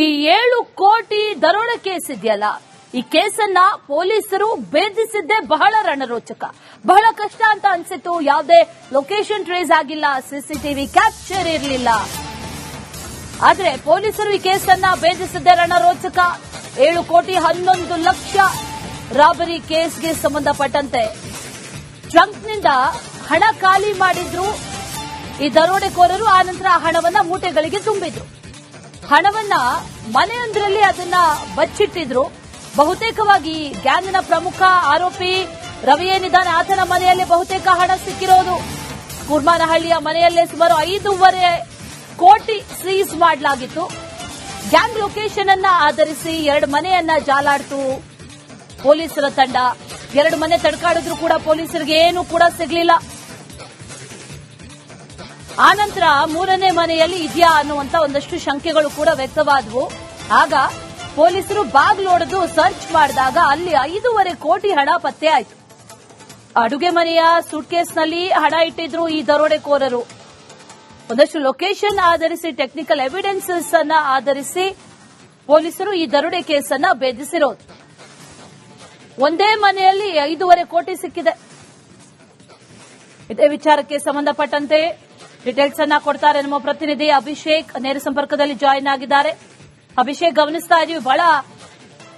ಈ ಏಳು ಕೋಟಿ ದರೋಡೆ ಕೇಸ್ ಇದೆಯಲ್ಲ? ಈ ಕೇಸನ್ನ ಪೊಲೀಸರು ಭೇದಿಸಿದ್ದೇ ಬಹಳ ರಣರೋಚಕ. ಬಹಳ ಕಷ್ಟ ಅಂತ ಅನ್ಸಿತ್ತು. ಯಾವುದೇ ಲೊಕೇಶನ್ ಟ್ರೇಸ್ ಆಗಿಲ್ಲ ಸಿಸಿಟಿವಿ ಕ್ಯಾಪ್ಚರ್ ಇರಲಿಲ್ಲ. ಆದ್ರೆ ಪೊಲೀಸರು ಈ ಕೇಸನ್ನ ಭೇದಿಸಿದ್ದೇ ರಣರೋಚಕ. ಏಳು ಕೋಟಿ ಹನ್ನೊಂದು ಲಕ್ಷ ರಾಬರಿ ಕೇಸ್ಗೆ ಸಂಬಂಧಪಟ್ಟಂತೆ. ಟ್ರಂಕ್ನಿಂದ ಹಣ ಖಾಲಿ ಮಾಡಿದ್ರು. ಈ ದರೋಡೆಕೋರರು ಆ ನಂತರ ಆ ಹಣವನ್ನ ಮೂಟೆಗಳಿಗೆ ತುಂಬಿದ್ರು. ಹಣವನ್ನ ಮನೆಯೊಂದರಲ್ಲಿ ಅದನ್ನ ಬಚ್ಚಿಟ್ಟಿದ್ರು. ಬಹುತೇಕವಾಗಿ ಗ್ಯಾಂಗ್ನ ಪ್ರಮುಖ ಆರೋಪಿ ರವಿ ಏನಿದ್ದಾನೆ, ಆತನ ಮನೆಯಲ್ಲಿ ಬಹುತೇಕ ಹಣ ಸಿಕ್ಕಿರೋದು. ಕುರ್ಮಾನಹಳ್ಳಿಯ ಮನೆಯಲ್ಲೇ ಸುಮಾರು ಐದೂವರೆ ಕೋಟಿ ಸೀಸ್ ಮಾಡಲಾಗಿತ್ತು. ಗ್ಯಾಂಗ್ ಲೊಕೇಶನ್ ಅನ್ನ ಆಧರಿಸಿ ಎರಡು ಮನೆಯನ್ನ ಜಾಲಾಡ್ತು ಪೊಲೀಸರ ತಂಡ. ಎರಡು ಮನೆ ತಡ್ಕಾಡಿದ್ರು ಕೂಡ ಪೊಲೀಸರಿಗೆ ಏನು ಕೂಡ ಸಿಗ್ಲಿಲ್ಲ. ಆನಂತರ ಮೂರನೇ ಮನೆಯಲ್ಲಿ ಇದೆಯಾ ಅನ್ನುವಂತ ಒಂದಷ್ಟು ಶಂಕೆಗಳು ಕೂಡ ವ್ಯಕ್ತವಾದವು. ಆಗ ಪೊಲೀಸರು ಬಾಗ್ಲೊಡೆದು ಸರ್ಚ್ ಮಾಡಿದಾಗ ಅಲ್ಲಿ ಐದೂವರೆ ಕೋಟಿ ಹಣ ಪತ್ತೆ ಆಯಿತು. ಅಡುಗೆ ಮನೆಯ ಸೂಟ್ಕೇಸ್ನಲ್ಲಿ ಹಣ ಇಟ್ಟಿದ್ರು ಈ ದರೋಡೆಕೋರರು. ಒಂದಷ್ಟು ಲೊಕೇಶನ್ ಆಧರಿಸಿ, ಟೆಕ್ನಿಕಲ್ ಎವಿಡೆನ್ಸಸ್ ಅನ್ನ ಆಧರಿಸಿ ಪೊಲೀಸರು ಈ ದರೋಡೆ ಕೇಸನ್ನ ಭೇದಿಸಿರೋದು. ಒಂದೇ ಮನೆಯಲ್ಲಿ ಐದೂವರೆ ಕೋಟಿ ಸಿಕ್ಕಿದೆ. ಇದೇ ವಿಚಾರಕ್ಕೆ ಸಂಬಂಧಪಟ್ಟಂತೆ ಡೀಟೇಲ್ಸ್ ಅನ್ನ ಕೊಡ್ತಾರೆ ನಮ್ಮ ಪ್ರತಿನಿಧಿ ಅಭಿಷೇಕ್ ನೇರ ಸಂಪರ್ಕದಲ್ಲಿ ಜಾಯಿನ್ ಆಗಿದ್ದಾರೆ. ಅಭಿಷೇಕ್, ಗಮನಿಸ್ತಾ ಇದೀವಿ, ಬಹಳ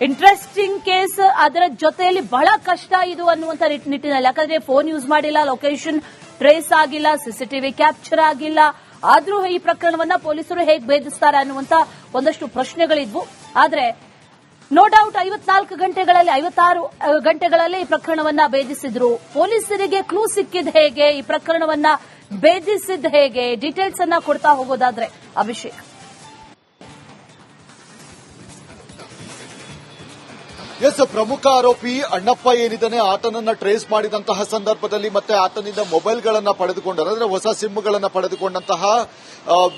ಇಂಟ್ರೆಸ್ಟಿಂಗ್ ಕೇಸ್ ಅದರ ಜೊತೆಯಲ್ಲಿ ಬಹಳ ಕಷ್ಟ ಇದು ಅನ್ನುವಂತ ನಿಟ್- ನಿಟ್ಟಿನಲ್ಲಿ. ಯಾಕಂದ್ರೆ ಫೋನ್ ಯೂಸ್ ಮಾಡಿಲ್ಲ ಲೊಕೇಶನ್ ಟ್ರೇಸ್ ಆಗಿಲ್ಲ ಸಿಸಿಟಿವಿ ಕ್ಯಾಪ್ಚರ್ ಆಗಿಲ್ಲ. ಆದ್ರೂ ಈ ಪ್ರಕರಣವನ್ನ ಪೊಲೀಸರು ಹೇಗೆ ಭೇದಿಸ್ತಾರೆ ಅನ್ನುವಂತ ಒಂದಷ್ಟು ಪ್ರಶ್ನೆಗಳಿದ್ವು. ಆದ್ರೆ ನೋ ಡೌಟ್ ಐವತ್ನಾಲ್ಕು ಗಂಟೆಗಳಲ್ಲಿ, ಐವತ್ತಾರು ಗಂಟೆಗಳಲ್ಲಿ ಈ ಪ್ರಕರಣವನ್ನ ಭೇದಿಸಿದ್ರು. ಪೊಲೀಸರಿಗೆ ಕ್ಲೂ ಸಿಕ್ಕಿದ ಹೇಗೆ ಈ ಪ್ರಕರಣವನ್ನ ಭೇದಿಸಿದ್ ಹೇಗೆ? ಡೀಟೇಲ್ಸ್ ಅನ್ನ ಕೊಡ್ತಾ ಹೋಗೋದಾದ್ರೆ ಅಭಿಷೇಕ್. ಎಸ್, ಪ್ರಮುಖ ಆರೋಪಿ ಅಣ್ಣಪ್ಪ ಏನಿದ್ದಾನೆ, ಆತನನ್ನ ಟ್ರೇಸ್ ಮಾಡಿದಂತಹ ಸಂದರ್ಭದಲ್ಲಿ ಮತ್ತೆ ಆತನಿಂದ ಮೊಬೈಲ್ಗಳನ್ನ ಪಡೆದುಕೊಂಡರು, ಅಂದ್ರೆ ಹೊಸ ಸಿಮ್ಗಳನ್ನ ಪಡೆದುಕೊಂಡಂತಹ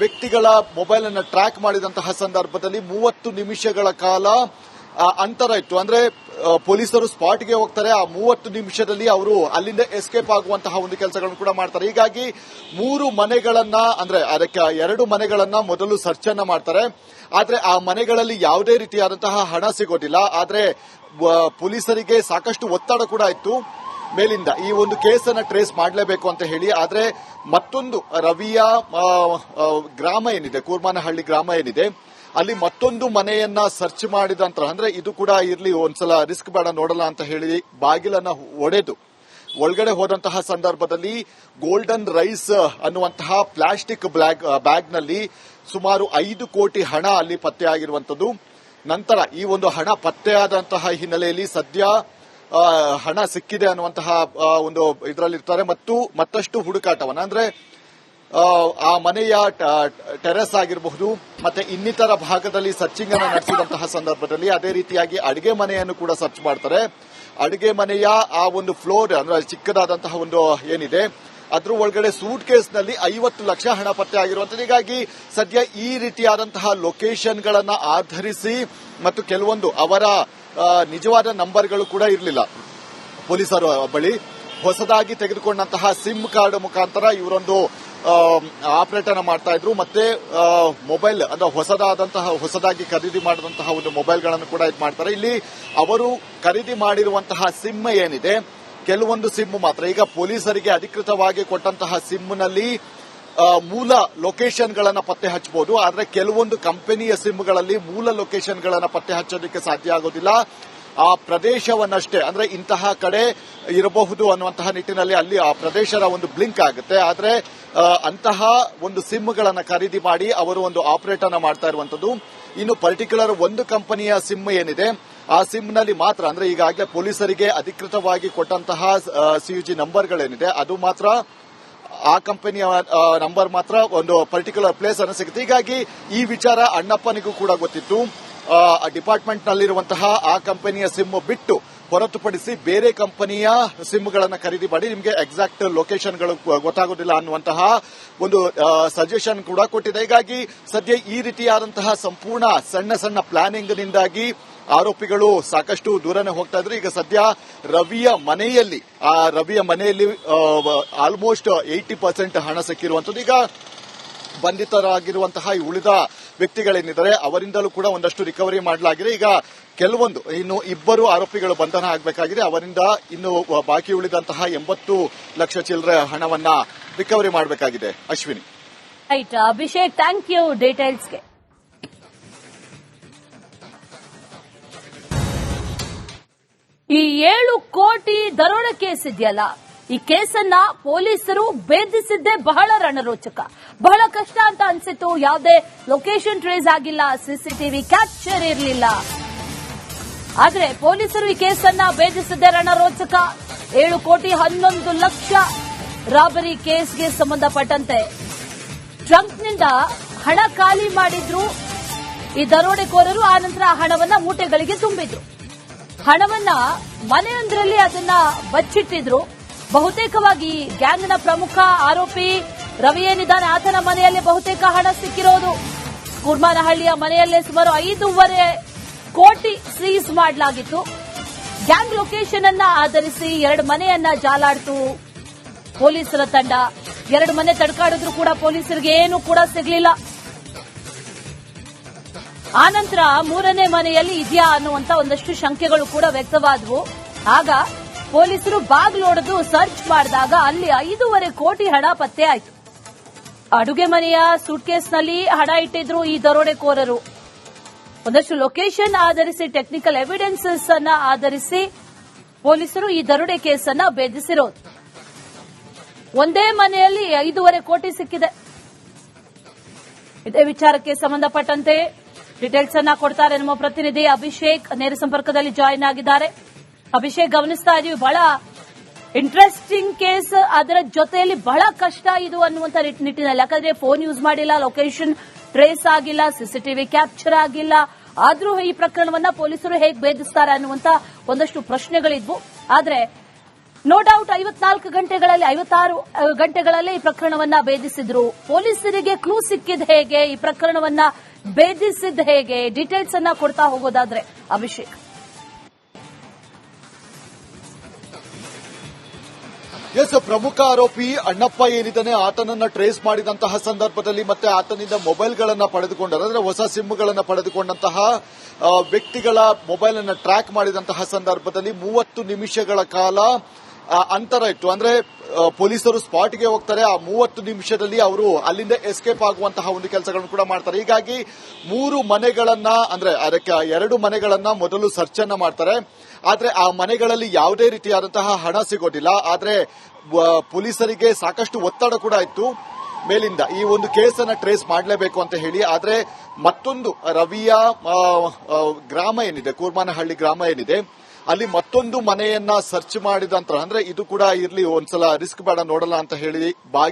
ವ್ಯಕ್ತಿಗಳ ಮೊಬೈಲ್ ಅನ್ನ ಟ್ರ್ಯಾಕ್ ಮಾಡಿದಂತಹ ಸಂದರ್ಭದಲ್ಲಿ ಮೂವತ್ತು ನಿಮಿಷಗಳ ಕಾಲ ಅಂತರ ಇತ್ತು. ಅಂದ್ರೆ ಪೊಲೀಸರು ಸ್ಪಾಟ್ಗೆ ಹೋಗ್ತಾರೆ. ಆ ಮೂವತ್ತು ನಿಮಿಷದಲ್ಲಿ ಅವರು ಅಲ್ಲಿಂದ ಎಸ್ಕೇಪ್ ಆಗುವಂತಹ ಒಂದು ಕೆಲಸಗಳನ್ನು ಕೂಡ ಮಾಡ್ತಾರೆ. ಹೀಗಾಗಿ ಮೂರು ಮನೆಗಳನ್ನ, ಅಂದ್ರೆ ಅದಕ್ಕೆ ಎರಡು ಮನೆಗಳನ್ನ ಮೊದಲು ಸರ್ಚ್ ಅನ್ನ ಮಾಡ್ತಾರೆ. ಆದ್ರೆ ಆ ಮನೆಗಳಲ್ಲಿ ಯಾವುದೇ ರೀತಿಯಾದಂತಹ ಹಣ ಸಿಗೋದಿಲ್ಲ. ಆದ್ರೆ ಪೊಲೀಸರಿಗೆ ಸಾಕಷ್ಟು ಒತ್ತಡ ಕೂಡ ಇತ್ತು ಮೇಲಿಂದ. ಈ ಒಂದು ಕೇಸನ್ನ ಟ್ರೇಸ್ ಮಾಡಲೇಬೇಕು ಅಂತ ಹೇಳಿ. ಆದ್ರೆ, ಮತ್ತೊಂದು ರವಿಯ ಗ್ರಾಮ ಏನಿದೆ, ಕೂರ್ಮಾನಹಳ್ಳಿ ಗ್ರಾಮ ಏನಿದೆ ಅಲ್ಲಿ ಮತ್ತೊಂದು ಮನೆಯನ್ನ ಸರ್ಚ್ ಮಾಡಿದ ನಂತರ, ಅಂದ್ರೆ ಇದು ಕೂಡ ಇರ್ಲಿ, ಒಂದ್ಸಲ ರಿಸ್ಕ್ ಬೇಡ, ನೋಡಲ್ಲ ಅಂತ ಹೇಳಿ ಬಾಗಿಲನ್ನ ಒಡೆದು, ಒಳಗಡೆ ಹೋದಂತಹ ಸಂದರ್ಭದಲ್ಲಿ ಗೋಲ್ಡನ್ ರೈಸ್ ಅನ್ನುವಂತಹ ಪ್ಲಾಸ್ಟಿಕ್ ಬ್ಯಾಗ್ ಬ್ಯಾಗ್ನಲ್ಲಿ ಸುಮಾರು ಐದು ಕೋಟಿ ಹಣ ಅಲ್ಲಿ ಪತ್ತೆಯಾಗಿರುವಂತದ್ದು ನಂತರ ಈ ಒಂದು ಹಣ ಪತ್ತೆಯಾದಂತಹ ಹಿನ್ನೆಲೆಯಲ್ಲಿ ಸದ್ಯ ಹಣ ಸಿಕ್ಕಿದೆ ಅನ್ನುವಂತಹ ಒಂದು ಇದರಲ್ಲಿರ್ತಾರೆ. ಮತ್ತು ಮತ್ತಷ್ಟು ಹುಡುಕಾಟವನ್ನ, ಅಂದ್ರೆ ಆ, ಮನೆಯ ಟೆರೆಸ್ ಆಗಿರಬಹುದು ಮತ್ತೆ ಇನ್ನಿತರ ಭಾಗದಲ್ಲಿ ಸರ್ಚಿಂಗ್ ಅನ್ನು ನಡೆಸಿದಂತಹ ಸಂದರ್ಭದಲ್ಲಿ ಅದೇ ರೀತಿಯಾಗಿ ಅಡಿಗೆ ಮನೆಯನ್ನು ಕೂಡ ಸರ್ಚ್ ಮಾಡ್ತಾರೆ. ಅಡಿಗೆ ಮನೆಯ ಆ ಒಂದು ಫ್ಲೋರ್ ಅಂದ್ರೆ ಚಿಕ್ಕದಾದಂತಹ ಒಂದು ಏನಿದೆ ಅದ್ರ ಒಳಗಡೆ ಸೂಟ್ ಕೇಸ್ನಲ್ಲಿ ಐವತ್ತು ಲಕ್ಷ ಹಣ ಪತ್ತೆ ಆಗಿರುವಂತದ್ದು ಹೀಗಾಗಿ ಸದ್ಯ ಈ ರೀತಿಯಾದಂತಹ ಲೊಕೇಶನ್ ಗಳನ್ನ ಆಧರಿಸಿ ಮತ್ತು ಕೆಲವೊಂದು ಅವರ ನಿಜವಾದ ನಂಬರ್ಗಳು ಕೂಡ ಇರಲಿಲ್ಲ. ಪೊಲೀಸರ ಬಳಿ ಹೊಸದಾಗಿ ತೆಗೆದುಕೊಂಡಂತಹ ಸಿಮ್ ಕಾರ್ಡ್ ಮುಖಾಂತರ ಇವರೊಂದು ಆಪರೇಟರ್ ಮಾಡ್ತಾ ಇದ್ರು. ಮತ್ತೆ ಮೊಬೈಲ್, ಅಂದ್ರೆ ಹೊಸದಾದಂತಹ, ಹೊಸದಾಗಿ ಖರೀದಿ ಮಾಡಿದಂತಹ ಒಂದು ಮೊಬೈಲ್ಗಳನ್ನು ಕೂಡ ಇದು ಮಾಡ್ತಾರೆ. ಇಲ್ಲಿ ಅವರು ಖರೀದಿ ಮಾಡಿರುವಂತಹ ಸಿಮ್ ಏನಿದೆ, ಕೆಲವೊಂದು ಸಿಮ್ ಮಾತ್ರ. ಈಗ ಪೊಲೀಸರಿಗೆ ಅಧಿಕೃತವಾಗಿ ಕೊಟ್ಟಂತಹ ಸಿಮ್ನಲ್ಲಿ ಮೂಲ ಲೊಕೇಶನ್ಗಳನ್ನು ಪತ್ತೆ ಹಚ್ಚಬಹುದು. ಆದರೆ, ಕೆಲವೊಂದು ಕಂಪನಿಯ ಸಿಮ್ಗಳಲ್ಲಿ ಮೂಲ ಲೊಕೇಶನ್ಗಳನ್ನು ಪತ್ತೆ ಹಚ್ಚೋದಕ್ಕೆ ಸಾಧ್ಯ ಆಗೋದಿಲ್ಲ. ಆ ಪ್ರದೇಶವನ್ನಷ್ಟೇ, ಅಂದ್ರೆ ಇಂತಹ ಕಡೆ ಇರಬಹುದು ಅನ್ನುವಂತಹ ನಿಟ್ಟಿನಲ್ಲಿ ಅಲ್ಲಿ ಆ ಪ್ರದೇಶದ ಒಂದು ಬ್ಲಿಂಕ್ ಆಗುತ್ತೆ. ಆದ್ರೆ ಅಂತಹ ಒಂದು ಸಿಮ್ಗಳನ್ನು ಖರೀದಿ ಮಾಡಿ ಅವರು ಒಂದು ಆಪರೇಟ್ ಅನ್ನ ಮಾಡ್ತಾ ಇರುವಂತದ್ದು ಇನ್ನು ಪರ್ಟಿಕ್ಯುಲರ್ ಒಂದು ಕಂಪನಿಯ ಸಿಮ್ ಏನಿದೆ, ಆ ಸಿಮ್ನಲ್ಲಿ ಮಾತ್ರ, ಅಂದ್ರೆ ಈಗಾಗಲೇ ಪೊಲೀಸರಿಗೆ ಅಧಿಕೃತವಾಗಿ ಕೊಟ್ಟಂತಹ ಸಿಯುಜಿ ನಂಬರ್ಗಳೇನಿದೆ, ಅದು ಮಾತ್ರ, ಆ ಕಂಪನಿಯ ನಂಬರ್ ಮಾತ್ರ ಒಂದು ಪರ್ಟಿಕ್ಯುಲರ್ ಪ್ಲೇಸ್ ಅನ್ನು ಸಿಗುತ್ತೆ. ಹೀಗಾಗಿ ಈ ವಿಚಾರ ಅಣ್ಣಪ್ಪನಿಗೂ ಕೂಡ ಗೊತ್ತಿತ್ತು. ಡಿಪಾರ್ಟ್ಮೆಂಟ್ ನಲ್ಲಿರುವಂತಹ ಆ ಕಂಪನಿಯ ಸಿಮ್ ಬಿಟ್ಟು ಹೊರತುಪಡಿಸಿ ಬೇರೆ ಕಂಪನಿಯ ಸಿಮ್ಗಳನ್ನು ಖರೀದಿ ಮಾಡಿ ನಿಮಗೆ ಎಕ್ಸಾಕ್ಟ್ ಲೊಕೇಶನ್ಗಳು ಗೊತ್ತಾಗೋದಿಲ್ಲ ಅನ್ನುವಂತಹ ಒಂದು ಸಜೆಷನ್ ಕೂಡ ಕೊಟ್ಟಿದೆ. ಹೀಗಾಗಿ ಸದ್ಯ ಈ ರೀತಿಯಾದಂತಹ ಸಂಪೂರ್ಣ ಸಣ್ಣ ಸಣ್ಣ ಪ್ಲಾನಿಂಗ್ನಿಂದಾಗಿ ಆರೋಪಿಗಳು ಸಾಕಷ್ಟು ದೂರನೇ ಹೋಗ್ತಾ ಇದ್ರು. ಈಗ ಸದ್ಯ ರವಿಯ ಮನೆಯಲ್ಲಿ, ಆ ರವಿಯ ಮನೆಯಲ್ಲಿ ಆಲ್ಮೋಸ್ಟ್ ಏಯ್ಟಿ ಪರ್ಸೆಂಟ್ ಹಣ ಸಿಕ್ಕಿರುವಂತದ್ದು ಈಗ ಬಂಧಿತರಾಗಿರುವಂತಹ ಈ ಉಳಿದ ವ್ಯಕ್ತಿಗಳೇನಿದ್ದಾರೆ ಅವರಿಂದಲೂ ಕೂಡ ಒಂದಷ್ಟು ರಿಕವರಿ ಮಾಡಲಾಗಿದೆ. ಈಗ ಕೆಲವೊಂದು, ಇನ್ನು ಇಬ್ಬರು ಆರೋಪಿಗಳು ಬಂಧನ ಆಗಬೇಕಾಗಿದೆ. ಅವರಿಂದ ಇನ್ನು ಬಾಕಿ ಉಳಿದಂತಹ ಎಂಬತ್ತು ಲಕ್ಷ ಚಿಲ್ಲರೆ ಹಣವನ್ನ ರಿಕವರಿ ಮಾಡಬೇಕಾಗಿದೆ. Ashwini. Right Abhishek thank you ಡೀಟೇಲ್ಸ್ಗೆ ಈ ಏಳು ಕೋಟಿ ದರೋಡೆ ಕೇಸ್ ಇದೆಯಲ್ಲ ಈ ಕೇಸನ್ನ ಪೊಲೀಸರು ಭೇದಿಸಿದ್ದೇ ಬಹಳ ರಣರೋಚಕ. ಬಹಳ ಕಷ್ಟ ಅಂತ ಅನ್ಸಿತ್ತು. ಯಾವುದೇ ಲೊಕೇಶನ್ ಟ್ರೇಸ್ ಆಗಿಲ್ಲ ಸಿಸಿಟಿವಿ ಕ್ಯಾಪ್ಚರ್ ಇರಲಿಲ್ಲ. ಆದ್ರೆ ಪೊಲೀಸರು ಈ ಕೇಸನ್ನ ಭೇದಿಸಿದ್ದೇ ರಣರೋಚಕ. ಏಳು ಕೋಟಿ ಹನ್ನೊಂದು ಲಕ್ಷ ರಾಬರಿ ಕೇಸ್ಗೆ ಸಂಬಂಧಪಟ್ಟಂತೆ. ಟ್ರಂಕ್ನಿಂದ ಹಣ ಖಾಲಿ ಮಾಡಿದ್ರು. ಈ ದರೋಡೆಕೋರರು ಆ ನಂತರ ಹಣವನ್ನ ಮೂಟೆಗಳಿಗೆ ತುಂಬಿದ್ರು. ಹಣವನ್ನ ಮನೆಯೊಂದರಲ್ಲಿ ಅದನ್ನ ಬಚ್ಚಿಟ್ಟಿದ್ರು. ಬಹುತೇಕವಾಗಿ ಗ್ಯಾಂಗ್ನ ಪ್ರಮುಖ ಆರೋಪಿ ರವಿ ಏನಿದ್ದಾನೆ, ಆತನ ಮನೆಯಲ್ಲಿ ಬಹುತೇಕ ಹಣ ಸಿಕ್ಕಿರೋದು. ಕುರ್ಮಾನಹಳ್ಳಿಯ ಮನೆಯಲ್ಲೇ ಸುಮಾರು ಐದೂವರೆ ಕೋಟಿ ಸೀಸ್ ಮಾಡಲಾಗಿತ್ತು. ಗ್ಯಾಂಗ್ ಲೊಕೇಶನ್ ಅನ್ನ ಆಧರಿಸಿ ಎರಡು ಮನೆಯನ್ನ ಜಾಲಾಡ್ತು ಪೊಲೀಸರ ತಂಡ. ಎರಡು ಮನೆ ತಡ್ಕಾಡಿದ್ರು ಕೂಡ ಪೊಲೀಸರಿಗೆ ಏನು ಕೂಡ ಸಿಗಲಿಲ್ಲ. ಆನಂತರ ಮೂರನೇ ಮನೆಯಲ್ಲಿ ಇದೆಯಾ ಅನ್ನುವಂತ ಒಂದಷ್ಟು ಶಂಕೆಗಳು ಕೂಡ ವ್ಯಕ್ತವಾದವು. ಆಗ ಪೊಲೀಸರು ಬಾಗ್ಲೊಡೆದು ಸರ್ಚ್ ಮಾಡಿದಾಗ ಅಲ್ಲಿ ಐದೂವರೆ ಕೋಟಿ ಹಣ ಪತ್ತೆ ಆಯಿತು. ಅಡುಗೆ ಮನೆಯ ಸೂಟ್ಕೇಸ್ನಲ್ಲಿ ಹಣ ಇಟ್ಟಿದ್ರು ಈ ದರೋಡೆಕೋರರು. ಒಂದಷ್ಟು ಲೊಕೇಶನ್ ಆಧರಿಸಿ, ಟೆಕ್ನಿಕಲ್ ಎವಿಡೆನ್ಸಸ್ ಅನ್ನ ಆಧರಿಸಿ ಪೊಲೀಸರು ಈ ದರೋಡೆ ಕೇಸನ್ನ ಭೇದಿಸಿರೋದು. ಒಂದೇ ಮನೆಯಲ್ಲಿ ಐದೂವರೆ ಕೋಟಿ ಸಿಕ್ಕಿದೆ. ಇದೇ ವಿಚಾರಕ್ಕೆ ಸಂಬಂಧಪಟ್ಟಂತೆ ಡೀಟೇಲ್ಸ್ ಅನ್ನ ಕೊಡ್ತಾರೆ ನಮ್ಮ ಪ್ರತಿನಿಧಿ ಅಭಿಷೇಕ್. ನೇರ ಸಂಪರ್ಕದಲ್ಲಿ ಜಾಯಿನ್ ಆಗಿದ್ದಾರೆ. ಅಭಿಷೇಕ್ ಗಮನಿಸ್ತಾ ಇದೀವಿ. ಬಹಳ ಇಂಟ್ರೆಸ್ಟಿಂಗ್ ಕೇಸ್ ಅದರ ಜೊತೆಯಲ್ಲಿ ಬಹಳ ಕಷ್ಟ ಇದು ಅನ್ನುವಂತ ನಿಟ್- ನಿಟ್ಟಿನಲ್ಲಿ. ಯಾಕಂದ್ರೆ ಫೋನ್ ಯೂಸ್ ಮಾಡಿಲ್ಲ ಲೊಕೇಶನ್ ಟ್ರೇಸ್ ಆಗಿಲ್ಲ ಸಿಸಿಟಿವಿ ಕ್ಯಾಪ್ಚರ್ ಆಗಿಲ್ಲ. ಆದ್ರೂ ಈ ಪ್ರಕರಣವನ್ನ ಪೊಲೀಸರು ಹೇಗೆ ಭೇದಿಸ್ತಾರೆ ಅನ್ನುವಂತ ಒಂದಷ್ಟು ಪ್ರಶ್ನೆಗಳಿದ್ವು. ಆದ್ರೆ ನೋ ಡೌಟ್ ಐವತ್ನಾಲ್ಕು ಗಂಟೆಗಳಲ್ಲಿ, ಐವತ್ತಾರು ಗಂಟೆಗಳಲ್ಲಿ ಈ ಪ್ರಕರಣವನ್ನ ಭೇದಿಸಿದ್ರು. ಪೊಲೀಸರಿಗೆ ಕ್ಲೂ ಸಿಕ್ಕಿದ ಹೇಗೆ? ಈ ಪ್ರಕರಣವನ್ನ ಭೇದಿಸಿದ ಹೇಗೆ? ಡೀಟೇಲ್ಸ್ ಅನ್ನ ಕೊಡ್ತಾ ಹೋಗೋದಾದ್ರೆ, ಅಭಿಷೇಕ್. ಎಸ್, ಪ್ರಮುಖ ಆರೋಪಿ ಅಣ್ಣಪ್ಪ ಏನಿದ್ದಾನೆ ಆತನನ್ನ ಟ್ರೇಸ್ ಮಾಡಿದಂತಹ ಸಂದರ್ಭದಲ್ಲಿ ಮತ್ತೆ ಆತನಿಂದ ಮೊಬೈಲ್ಗಳನ್ನ ಪಡೆದುಕೊಂಡರು. ಅಂದ್ರೆ ಹೊಸ ಸಿಮ್ಗಳನ್ನ ಪಡೆದುಕೊಂಡಂತಹ ವ್ಯಕ್ತಿಗಳ ಮೊಬೈಲ್ ಅನ್ನ ಟ್ರ್ಯಾಕ್ ಮಾಡಿದಂತಹ ಸಂದರ್ಭದಲ್ಲಿ ಮೂವತ್ತು ನಿಮಿಷಗಳ ಕಾಲ ಅಂತರ ಇತ್ತು. ಅಂದ್ರೆ ಪೊಲೀಸರು ಸ್ಪಾಟ್ಗೆ ಹೋಗ್ತಾರೆ. ಆ ಮೂವತ್ತು ನಿಮಿಷದಲ್ಲಿ ಅವರು ಅಲ್ಲಿಂದ ಎಸ್ಕೇಪ್ ಆಗುವಂತಹ ಒಂದು ಕೆಲಸಗಳನ್ನು ಕೂಡ ಮಾಡ್ತಾರೆ. ಹೀಗಾಗಿ ಮೂರು ಮನೆಗಳನ್ನ, ಅಂದ್ರೆ ಅದಕ್ಕೆ ಎರಡು ಮನೆಗಳನ್ನ ಮೊದಲು ಸರ್ಚ್ ಅನ್ನ ಮಾಡ್ತಾರೆ. ಆದ್ರೆ ಆ ಮನೆಗಳಲ್ಲಿ ಯಾವುದೇ ರೀತಿಯಾದಂತಹ ಹಣ ಸಿಗೋದಿಲ್ಲ. ಆದ್ರೆ ಪೊಲೀಸರಿಗೆ ಸಾಕಷ್ಟು ಒತ್ತಡ ಕೂಡ ಇತ್ತು ಮೇಲಿಂದ. ಈ ಒಂದು ಕೇಸನ್ನ ಟ್ರೇಸ್ ಮಾಡಲೇಬೇಕು ಅಂತ ಹೇಳಿ. ಆದ್ರೆ, ಮತ್ತೊಂದು ರವಿಯ ಗ್ರಾಮ ಏನಿದೆ, ಕೂರ್ಮಾನಹಳ್ಳಿ ಗ್ರಾಮ ಏನಿದೆ ಅಲ್ಲಿ ಮತ್ತೊಂದು ಮನೆಯನ್ನ ಸರ್ಚ್ ಮಾಡಿದ ನಂತರ, ಅಂದ್ರೆ ಇದು ಕೂಡ ಇರ್ಲಿ, ಒಂದ್ಸಲ ರಿಸ್ಕ್ ಬೇಡ, ನೋಡಲ್ಲ ಅಂತ ಹೇಳಿ ಬಾಗಿ